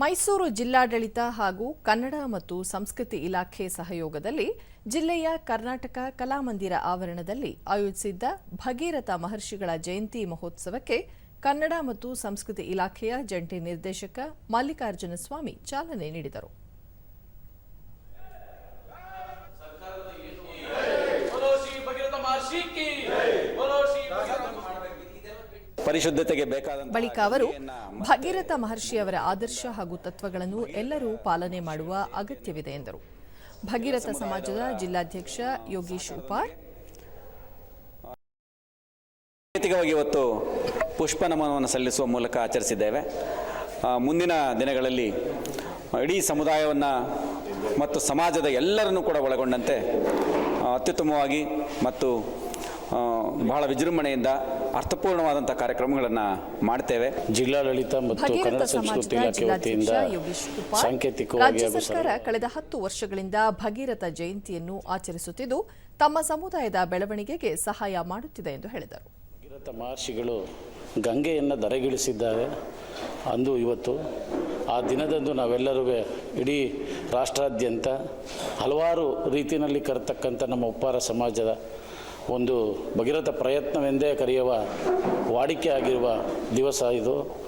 ಮೈಸೂರು ಜಿಲ್ಲಾಡಳಿತ ಹಾಗೂ ಕನ್ನಡ ಮತ್ತು ಸಂಸ್ಕೃತಿ ಇಲಾಖೆ ಸಹಯೋಗದಲ್ಲಿ ಜಿಲ್ಲೆಯ ಕರ್ನಾಟಕ ಕಲಾಮಂದಿರ ಆವರಣದಲ್ಲಿ ಆಯೋಜಿಸಿದ್ದ ಭಗೀರಥ ಮಹರ್ಷಿಗಳ ಜಯಂತಿ ಮಹೋತ್ಸವಕ್ಕೆ ಕನ್ನಡ ಮತ್ತು ಸಂಸ್ಕೃತಿ ಇಲಾಖೆಯ ಜಂಟಿ ನಿರ್ದೇಶಕ ಮಲ್ಲಿಕಾರ್ಜುನ ಸ್ವಾಮಿ ಚಾಲನೆ ನೀಡಿದರು. बोलो ಪರಿಶುದ್ಧತೆಗೆ ಬೇಕಾದ ಬಳಿಕ ಅವರು ಭಗೀರಥ ಮಹರ್ಷಿಯವರ ಆದರ್ಶ ಹಾಗೂ ತತ್ವಗಳನ್ನು ಎಲ್ಲರೂ ಪಾಲನೆ ಮಾಡುವ ಅಗತ್ಯವಿದೆ ಎಂದರು. ಭಗೀರಥ ಸಮಾಜದ ಜಿಲ್ಲಾಧ್ಯಕ್ಷ ಯೋಗೀಶ್ ಉಪಾರ್. ಇವತ್ತು ಪುಷ್ಪ ನಮನವನ್ನು ಸಲ್ಲಿಸುವ ಮೂಲಕ ಆಚರಿಸಿದ್ದೇವೆ. ಮುಂದಿನ ದಿನಗಳಲ್ಲಿ ಇಡೀ ಸಮುದಾಯವನ್ನು ಮತ್ತು ಸಮಾಜದ ಎಲ್ಲರನ್ನೂ ಕೂಡ ಒಳಗೊಂಡಂತೆ ಅತ್ಯುತ್ತಮವಾಗಿ ಮತ್ತು ಬಹಳ ವಿಜೃಂಭಣೆಯಿಂದ ಅರ್ಥಪೂರ್ಣವಾದಂಥ ಕಾರ್ಯಕ್ರಮಗಳನ್ನು ಮಾಡ್ತೇವೆ. ಜಿಲ್ಲಾಡಳಿತ ಮತ್ತು ಕನ್ನಡ ಸಂಸ್ಕೃತಿ ಇಲಾಖೆ ವತಿಯಿಂದ ಸಾಂಕೇತಿಕವಾಗಿ ಸರ್ಕಾರ ಕಳೆದ ಹತ್ತು ವರ್ಷಗಳಿಂದ ಭಗೀರಥ ಜಯಂತಿಯನ್ನು ಆಚರಿಸುತ್ತಿದ್ದು ತಮ್ಮ ಸಮುದಾಯದ ಬೆಳವಣಿಗೆಗೆ ಸಹಾಯ ಮಾಡುತ್ತಿದೆ ಎಂದು ಹೇಳಿದರು. ಭಗೀರಥ ಮಹರ್ಷಿಗಳು ಗಂಗೆಯನ್ನು ಧರೆಗಿಳಿಸಿದ್ದಾರೆ ಅಂದು ಇವತ್ತು. ಆ ದಿನದಂದು ನಾವೆಲ್ಲರೂ ಇಡೀ ರಾಷ್ಟ್ರಾದ್ಯಂತ ಹಲವಾರು ರೀತಿಯಲ್ಲಿ ಕರೆತಕ್ಕಂಥ ನಮ್ಮ ಉಪ್ಪಾರ ಸಮಾಜದ ಒಂದು ಭಗೀರಥ ಪ್ರಯತ್ನವೆಂದೇ ಕರೆಯುವ ವಾಡಿಕೆ ಆಗಿರುವ ದಿವಸ ಇದು.